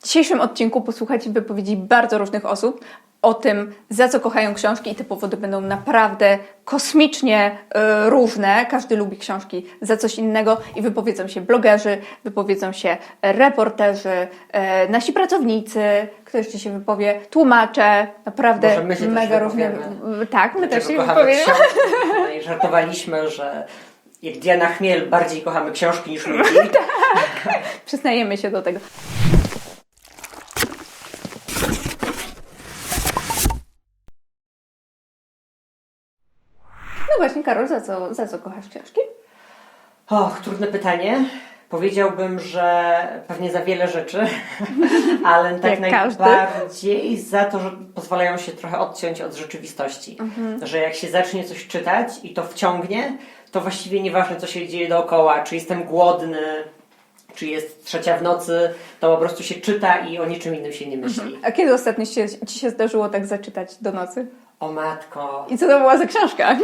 W dzisiejszym odcinku posłuchacie wypowiedzi bardzo różnych osób o tym, za co kochają książki i te powody będą naprawdę kosmicznie e, różne. Każdy lubi książki za coś innego i wypowiedzą się blogerzy, wypowiedzą się reporterzy, e, nasi pracownicy, kto jeszcze się wypowie, tłumacze, naprawdę mega różne. Tak, my też się wypowiemy. książki. Tutaj żartowaliśmy, że jak Diana Chmiel bardziej kochamy książki niż ludzi. Przyznajemy się do tego. Karol, za co, za co kochasz książki? Och, trudne pytanie. Powiedziałbym, że pewnie za wiele rzeczy, ale tak Jak każdy. najbardziej za to, że pozwalają się trochę odciąć od rzeczywistości. Mhm. Że jak się zacznie coś czytać i to wciągnie, to właściwie nieważne, co się dzieje dookoła, czy jestem głodny, czy jest trzecia w nocy, to po prostu się czyta i o niczym innym się nie myśli. A kiedy ostatnio się, Ci się zdarzyło tak zaczytać do nocy? O matko, I co to była za książka?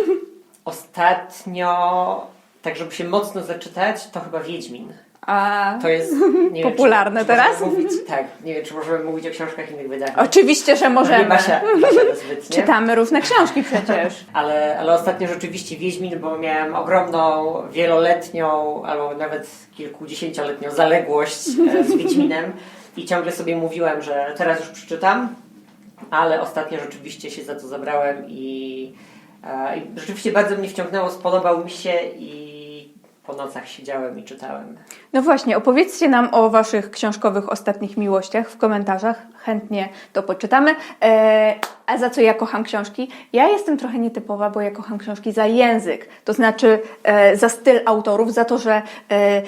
Ostatnio, tak żeby się mocno zaczytać, to chyba Wiedźmin. A, To jest nie wiem, Popularne czy, teraz? Czy możemy mówić, tak, nie wiem, czy możemy mówić o książkach innych wydawnictw. oczywiście, że Nie możemy. Basia, Basia zbytnie. Czytamy różne książki przecież. Ale, ale ostatnio rzeczywiście Wiedźmin, bo miałem ogromną, wieloletnią, albo nawet kilkudziesięcioletnią zaległość e, z Wiedźminem i ciągle sobie mówiłem, że teraz już przeczytam, ale ostatnio rzeczywiście się za to zabrałem i, i rzeczywiście bardzo mnie wciągnęło, spodobał mi się i po nocach siedziałem i czytałem. No właśnie, opowiedzcie nam o Waszych książkowych ostatnich miłościach w komentarzach. Chętnie to poczytamy. E, a za co ja kocham książki? Ja jestem trochę nietypowa, bo ja kocham książki za język, to znaczy e, za styl autorów, za to, że e,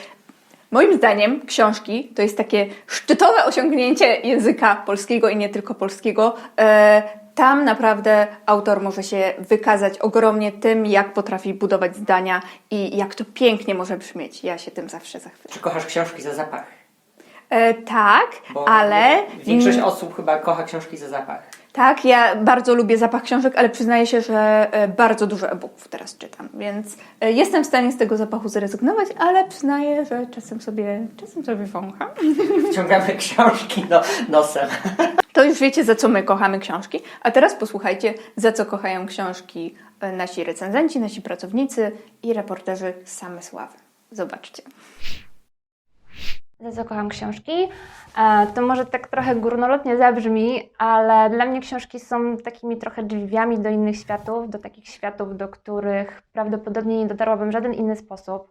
Moim zdaniem książki to jest takie szczytowe osiągnięcie języka polskiego i nie tylko polskiego. E, tam naprawdę autor może się wykazać ogromnie tym, jak potrafi budować zdania i jak to pięknie może brzmieć. Ja się tym zawsze zachwycam. Czy kochasz książki za zapach? E, tak, Bo ale. Większość osób chyba kocha książki za zapach. Tak, ja bardzo lubię zapach książek, ale przyznaję się, że e, bardzo dużo e-booków teraz czytam, więc e, jestem w stanie z tego zapachu zrezygnować, ale przyznaję, że czasem sobie, czasem sobie wącham. Wciągamy książki no, nosem. To już wiecie, za co my kochamy książki, a teraz posłuchajcie, za co kochają książki e, nasi recenzenci, nasi pracownicy i reporterzy z Samysławy. Zobaczcie. Za co książki? E, To może tak trochę górnolotnie zabrzmi, ale dla mnie książki są takimi trochę drzwiami do innych światów, do takich światów, do których prawdopodobnie nie dotarłabym w żaden inny sposób.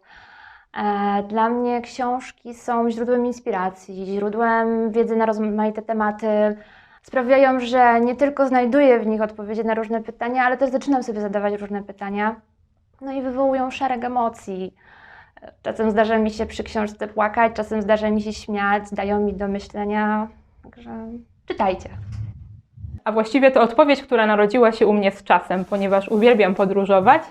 E, Dla mnie książki są źródłem inspiracji, źródłem wiedzy na rozmaite tematy. Sprawiają, że nie tylko znajduję w nich odpowiedzi na różne pytania, ale też zaczynam sobie zadawać różne pytania. No i wywołują szereg emocji. Czasem zdarza mi się przy książce płakać, czasem zdarza mi się śmiać, dają mi do myślenia. Także czytajcie. A właściwie to odpowiedź, która narodziła się u mnie z czasem, ponieważ uwielbiam podróżować,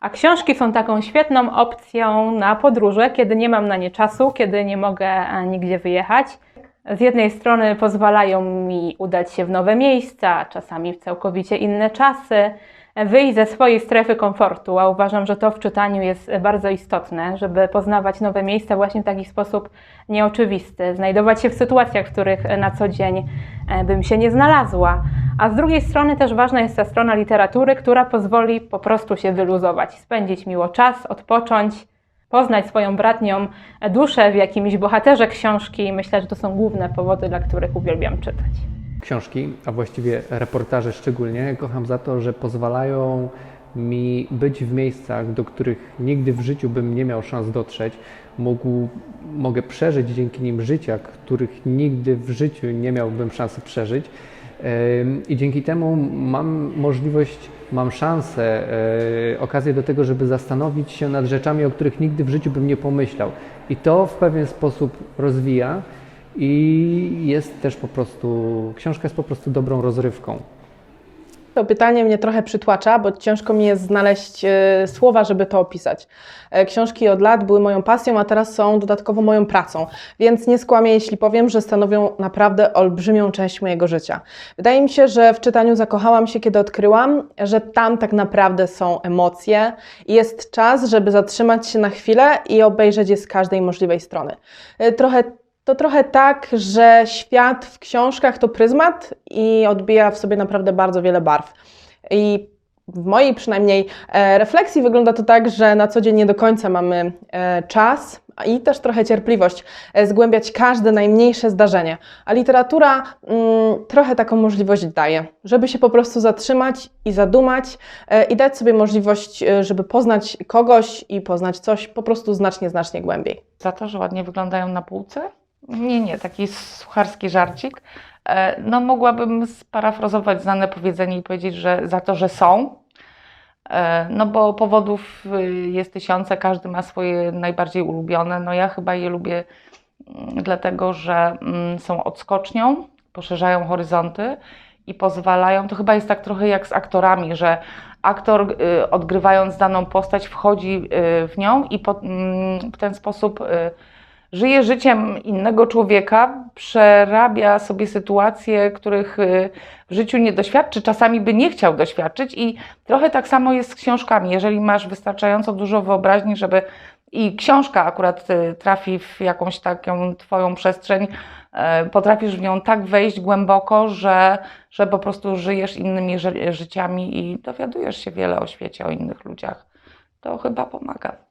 a książki są taką świetną opcją na podróże, kiedy nie mam na nie czasu, kiedy nie mogę e, nigdzie wyjechać. Z jednej strony pozwalają mi udać się w nowe miejsca, czasami w całkowicie inne czasy, wyjść ze swojej strefy komfortu, a uważam, że to w czytaniu jest e, bardzo istotne, żeby poznawać nowe miejsca właśnie w taki sposób nieoczywisty, znajdować się w sytuacjach, w których e, na co dzień e, bym się nie znalazła. A z drugiej strony też ważna jest ta strona literatury, która pozwoli po prostu się wyluzować, spędzić miło czas, odpocząć, poznać swoją bratnią duszę w jakimś bohaterze książki. Myślę, że to są główne powody, dla których uwielbiam czytać. Książki, a właściwie reportaże szczególnie, kocham za to, że pozwalają mi być w miejscach, do których nigdy w życiu bym nie miał szans dotrzeć. Mógł, mogę przeżyć dzięki nim życia, których nigdy w życiu nie miałbym szansy przeżyć. I dzięki temu mam możliwość, mam szansę, yy, okazję do tego, żeby zastanowić się nad rzeczami, o których nigdy w życiu bym nie pomyślał. I to w pewien sposób rozwija i jest też po prostu, książka jest po prostu dobrą rozrywką. To pytanie mnie trochę przytłacza, bo ciężko mi jest znaleźć e, słowa, żeby to opisać. E, książki od lat były moją pasją, a teraz są dodatkowo moją pracą, więc nie skłamię, jeśli powiem, że stanowią naprawdę olbrzymią część mojego życia. Wydaje mi się, że w czytaniu zakochałam się, kiedy odkryłam, że tam tak naprawdę są emocje i jest czas, żeby zatrzymać się na chwilę i obejrzeć je z każdej możliwej strony. E, trochę To trochę tak, że świat w książkach to pryzmat i odbija w sobie naprawdę bardzo wiele barw. I w mojej przynajmniej e, refleksji wygląda to tak, że na co dzień nie do końca mamy e, czas i też trochę cierpliwość e, zgłębiać każde najmniejsze zdarzenie. A literatura mm, trochę taką możliwość daje, żeby się po prostu zatrzymać i zadumać i dać sobie możliwość, żeby poznać kogoś i poznać coś po prostu znacznie, znacznie głębiej. Za to, że ładnie wyglądają na półce? Nie, nie, taki sucharski żarcik. E, No, mogłabym sparafrazować znane powiedzenie i powiedzieć, że za to, że są. E, No, bo powodów y, jest tysiące, każdy ma swoje najbardziej ulubione. No, ja chyba je lubię mm, dlatego, że mm, są odskocznią, poszerzają horyzonty i pozwalają. To chyba jest tak trochę jak z aktorami, że aktor y, odgrywając daną postać wchodzi y, w nią i mm, w ten sposób żyje życiem innego człowieka, przerabia sobie sytuacje, których y, w życiu nie doświadczy, czasami by nie chciał doświadczyć i trochę tak samo jest z książkami. Jeżeli masz wystarczająco dużo wyobraźni, żeby i książka akurat y, trafi w jakąś taką twoją przestrzeń, e, potrafisz w nią tak wejść głęboko, że, że po prostu żyjesz innymi ży- życiami i dowiadujesz się wiele o świecie, o innych ludziach. To chyba pomaga.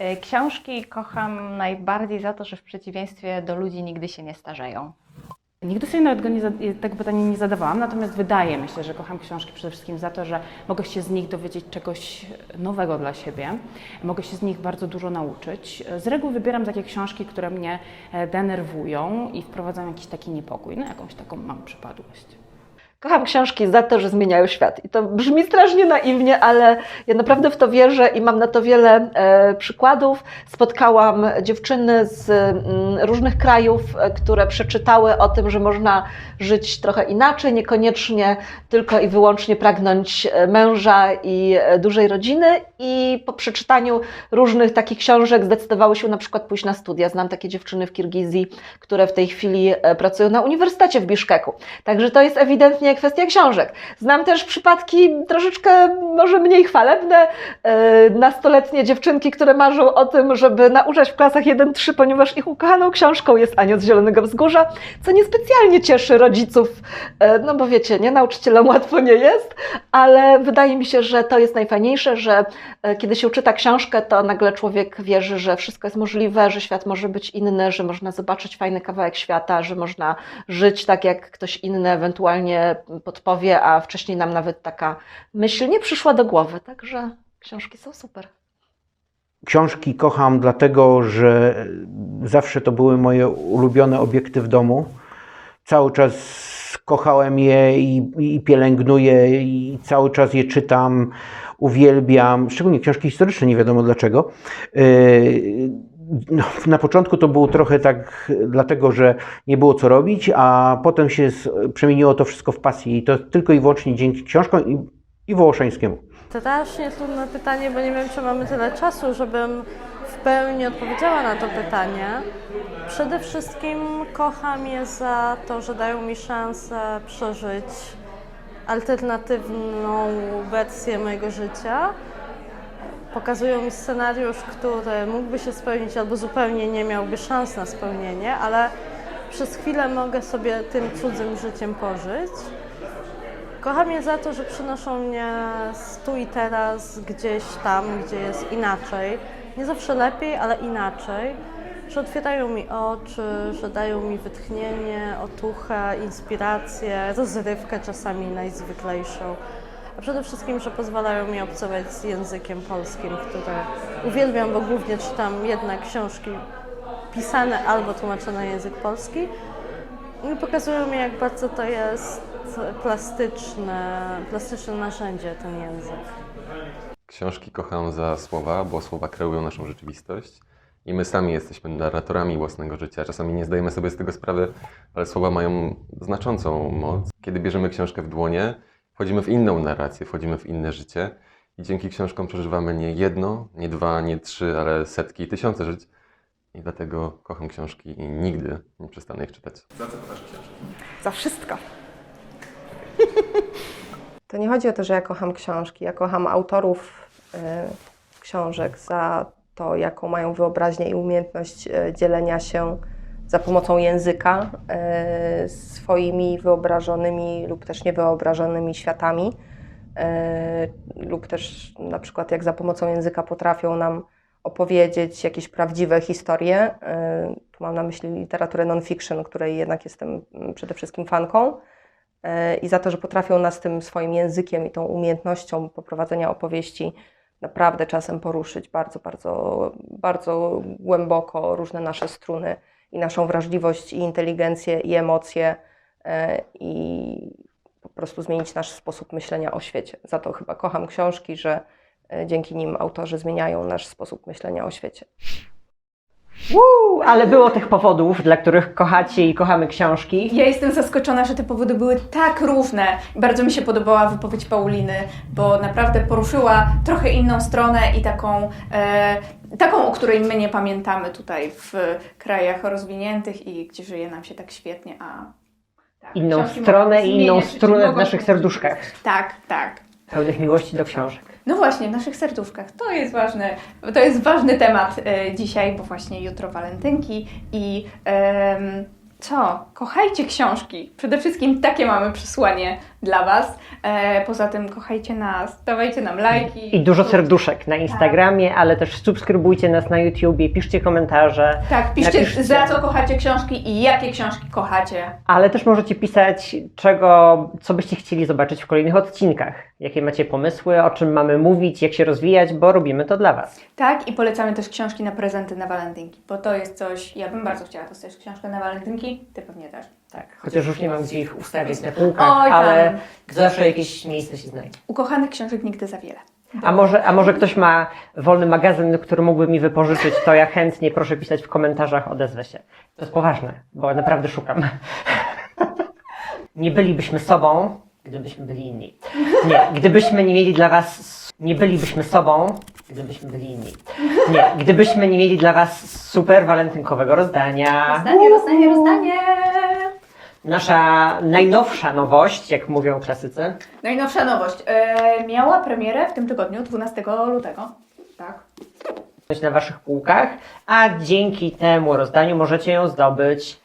E, Książki kocham najbardziej za to, że w przeciwieństwie do ludzi nigdy się nie starzeją. Nigdy sobie nawet nie, tego pytania nie zadawałam, natomiast wydaje mi się, że kocham książki przede wszystkim za to, że mogę się z nich dowiedzieć czegoś nowego dla siebie, mogę się z nich bardzo dużo nauczyć. Z reguły wybieram takie książki, które mnie e, denerwują i wprowadzają jakiś taki niepokój, no jakąś taką mam przypadłość. Kocham książki za to, że zmieniają świat. I to brzmi strasznie naiwnie, ale ja naprawdę w to wierzę i mam na to wiele e, przykładów. Spotkałam dziewczyny z mm, różnych krajów, e, które przeczytały o tym, że można żyć trochę inaczej, niekoniecznie tylko i wyłącznie pragnąć e, męża i dużej rodziny. I po przeczytaniu różnych takich książek zdecydowały się na przykład pójść na studia. Znam takie dziewczyny w Kirgizji, które w tej chwili pracują na uniwersytecie w Biszkeku. Także to jest ewidentnie kwestia książek. Znam też przypadki troszeczkę może mniej chwalebne. e, Nastoletnie dziewczynki, które marzą o tym, żeby nauczać w klasach 1-3, ponieważ ich ukochaną książką jest Aniec z Zielonego Wzgórza, co niespecjalnie cieszy rodziców, e, no bo wiecie, nie, nauczycielom łatwo nie jest, ale wydaje mi się, że to jest najfajniejsze, że e, kiedy się czyta książkę, to nagle człowiek wierzy, że wszystko jest możliwe, że świat może być inny, że można zobaczyć fajny kawałek świata, że można żyć tak, jak ktoś inny ewentualnie podpowie, a wcześniej nam nawet taka myśl nie przyszła do głowy. Także książki są super. Książki kocham dlatego, że zawsze to były moje ulubione obiekty w domu. Cały czas kochałem je i, i pielęgnuję i cały czas je czytam, uwielbiam, szczególnie książki historyczne, nie wiadomo dlaczego. Yy, no, na początku to było trochę tak, dlatego że nie było co robić, a potem się przemieniło to wszystko w pasję i to tylko i wyłącznie dzięki książkom i, i Wołoszeńskiemu. Strasznie trudne pytanie, bo nie wiem, czy mamy tyle czasu, żebym w pełni odpowiedziała na to pytanie. Przede wszystkim kocham je za to, że dają mi szansę przeżyć alternatywną wersję mojego życia. Pokazują mi scenariusz, który mógłby się spełnić albo zupełnie nie miałby szans na spełnienie, ale przez chwilę mogę sobie tym cudzym życiem pożyć. Kocham je za to, że przynoszą mnie tu i teraz, gdzieś tam, gdzie jest inaczej. Nie zawsze lepiej, ale inaczej. Że otwierają mi oczy, że dają mi wytchnienie, otuchę, inspirację, rozrywkę czasami najzwyklejszą. A przede wszystkim, że pozwalają mi obcować z językiem polskim, który uwielbiam, bo głównie czytam jednak książki pisane albo tłumaczone na język polski. I pokazują mi, jak bardzo to jest plastyczne, plastyczne narzędzie, ten język. Książki kocham za słowa, bo słowa kreują naszą rzeczywistość. I my sami jesteśmy narratorami własnego życia. Czasami nie zdajemy sobie z tego sprawy, ale słowa mają znaczącą moc. Kiedy bierzemy książkę w dłonie, wchodzimy w inną narrację, wchodzimy w inne życie i dzięki książkom przeżywamy nie jedno, nie dwa, nie trzy, ale setki i tysiące żyć. I dlatego kocham książki i nigdy nie przestanę ich czytać. Za co kochasz książki? Za wszystko. To nie chodzi o to, że ja kocham książki. Ja kocham autorów y, książek za to, jaką mają wyobraźnię i umiejętność y, dzielenia się za pomocą języka e, swoimi wyobrażonymi lub też niewyobrażonymi światami, e, lub też na przykład jak za pomocą języka potrafią nam opowiedzieć jakieś prawdziwe historie. E, Tu mam na myśli literaturę non-fiction, której jednak jestem mm, przede wszystkim fanką. I za to, że potrafią nas tym swoim językiem i tą umiejętnością poprowadzenia opowieści naprawdę czasem poruszyć bardzo, bardzo, bardzo głęboko różne nasze struny i naszą wrażliwość, i inteligencję, i emocje, e, i po prostu zmienić nasz sposób myślenia o świecie. Za to chyba kocham książki, że e, dzięki nim autorzy zmieniają nasz sposób myślenia o świecie. Uuu, ale było tych powodów, dla których kochacie i kochamy książki. Ja jestem zaskoczona, że te powody były tak różne. Bardzo mi się podobała wypowiedź Pauliny, bo naprawdę poruszyła trochę inną stronę i taką, e, taką, o której my nie pamiętamy tutaj w krajach rozwiniętych i gdzie żyje nam się tak świetnie, a tak, Inną stronę i inną strunę w naszych serduszkach. Tak, tak. Pełnych miłości do książek. No właśnie, w naszych serduszkach. To jest ważne. To jest ważny temat e, dzisiaj, bo właśnie jutro walentynki i em, co? Kochajcie książki. Przede wszystkim takie mamy przesłanie dla Was. E, poza tym kochajcie nas, dawajcie nam lajki. I dużo serduszek na Instagramie, ale też subskrybujcie nas na YouTubie, piszcie komentarze. Tak, piszcie napiszcie- za co kochacie książki i jakie książki kochacie. Ale też możecie pisać, czego, co byście chcieli zobaczyć w kolejnych odcinkach. Jakie macie pomysły, o czym mamy mówić, jak się rozwijać, bo robimy to dla Was. Tak, i polecamy też książki na prezenty na walentynki, bo to jest coś, ja bym bardzo chciała dostać książkę na walentynki, Ty pewnie też. Tak, chociaż już nie mam gdzie ich ustawić na półkach, Oj, tam. ale zawsze jakieś miejsce się znajdzie. Ukochanych książek nigdy za wiele. A może, a może ktoś ma wolny magazyn, który mógłby mi wypożyczyć, to ja chętnie proszę pisać w komentarzach, odezwę się. To jest poważne, bo naprawdę szukam. Nie bylibyśmy sobą, gdybyśmy byli inni. Nie, gdybyśmy nie mieli dla Was, nie bylibyśmy sobą, gdybyśmy byli inni. Nie, gdybyśmy nie mieli dla Was super walentynkowego rozdania. Rozdanie, rozdanie, rozdanie! Nasza najnowsza nowość, jak mówią klasycy. Najnowsza nowość. E, miała premierę w tym tygodniu, 12 lutego. Tak. na Waszych półkach, a dzięki temu rozdaniu możecie ją zdobyć.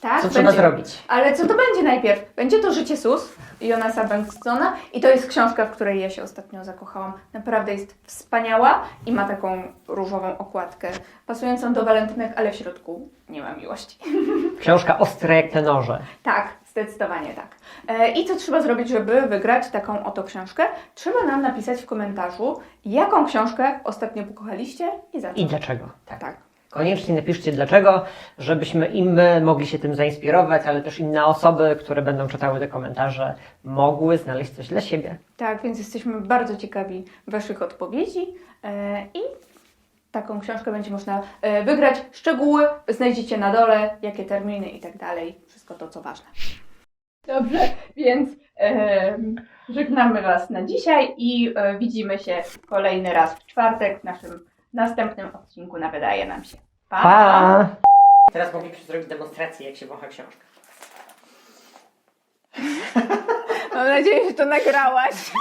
Tak Co trzeba zrobić? Ale co to będzie najpierw? Będzie to Życie Sus Jonasa Bengtsona i to jest książka, w której ja się ostatnio zakochałam. Naprawdę jest wspaniała i ma taką różową okładkę, pasującą do walentynek, ale w środku nie ma miłości. Książka ostra jak te noże. Tak, zdecydowanie tak. E, I co trzeba zrobić, żeby wygrać taką oto książkę? Trzeba nam napisać w komentarzu, jaką książkę ostatnio pokochaliście i za co. I dlaczego? Tak. tak. Koniecznie napiszcie dlaczego, żebyśmy i my mogli się tym zainspirować, ale też inne osoby, które będą czytały te komentarze, mogły znaleźć coś dla siebie. Tak, więc jesteśmy bardzo ciekawi Waszych odpowiedzi e, i taką książkę będzie można e, wygrać. Szczegóły znajdziecie na dole, jakie terminy i tak dalej. Wszystko to, co ważne. Dobrze, więc e, żegnamy Was na dzisiaj i e, widzimy się kolejny raz w czwartek w naszym następnym odcinku na Wydaje nam się. Pa! Teraz moglibyśmy zrobić demonstrację, jak się wącha książkę. Mam nadzieję, że to nagrałaś.